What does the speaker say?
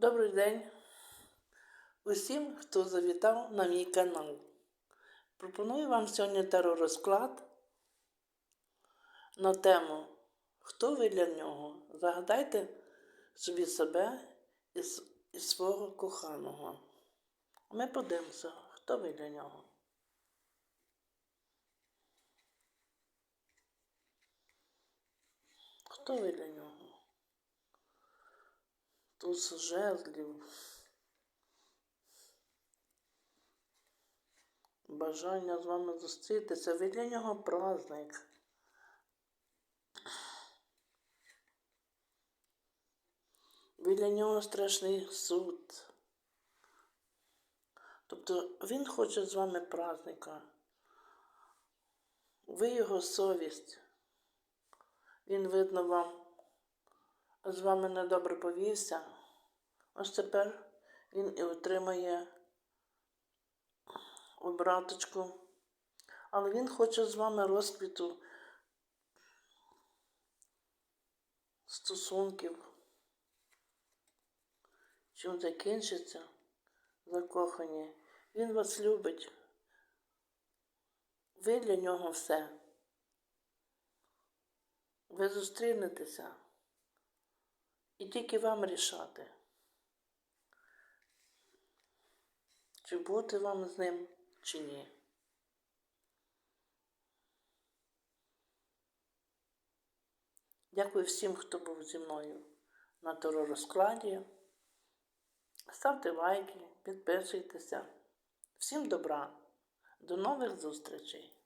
Добрий день усім, хто завітав на мій канал. Пропоную вам сьогодні теророзклад на тему Хто ви для нього? Загадайте собі себе і, і свого коханого. Ми подивимося, хто ви для нього. Хто ви для нього? Туз жезлів. Бажання з вами зустрітися. Ви для нього праздник. Ви для нього страшний суд. Тобто він хоче з вами праздника. Ви його совість. Він, видно, вам з вами недобре повівся. Ось тепер він і отримає обраточку. Але він хоче з вами розквіту стосунків. Чим закінчиться закохані. Він вас любить. Ви для нього все. Ви зустрінетеся. І тільки вам рішати, чи бути вам з ним, чи ні. Дякую всім, хто був зі мною на теророзкладі. Ставте лайки, підписуйтеся. Всім добра. До нових зустрічей!